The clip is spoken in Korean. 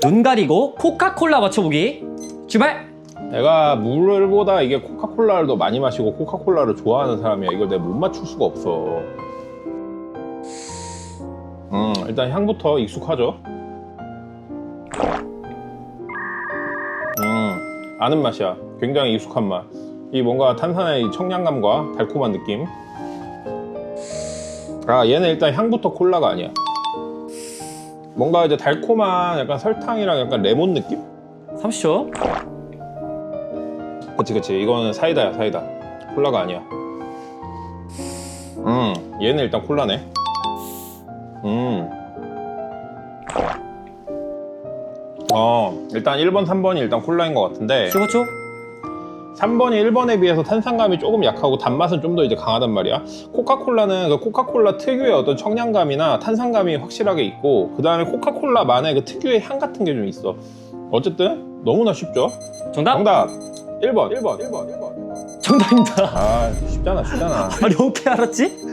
눈 가리고 코카콜라 맞춰보기 출발! 내가 물보다 이게 코카콜라를 더 많이 마시고 코카콜라를 좋아하는 사람이야. 이걸 내가 못 맞출 수가 없어. 음, 일단 향부터 익숙하죠? 음, 아는 맛이야. 굉장히 익숙한 맛. 이 뭔가 탄산의 이 청량감과 달콤한 느낌. 아, 얘는 일단 향부터 콜라가 아니야. 뭔가 이제 달콤한 약간 설탕이랑 약간 레몬 느낌? 30초? 그치 그치. 이거는 사이다야 사이다. 콜라가 아니야. 음 얘는 일단 콜라네. 음. 어, 일단 1번, 3번이 일단 콜라인 것 같은데. 15초 3번이 1번에 비해서 탄산감이 조금 약하고 단맛은 좀 더 이제 강하단 말이야. 코카콜라는 그 코카콜라 특유의 어떤 청량감이나 탄산감이 확실하게 있고 그 다음에 코카콜라만의 그 특유의 향 같은 게 좀 있어. 어쨌든 너무나 쉽죠? 정답? 정답 1번, 1번, 1번, 1번. 정답입니다 아 쉽잖아, 쉽잖아. 아니 어떻게 알았지?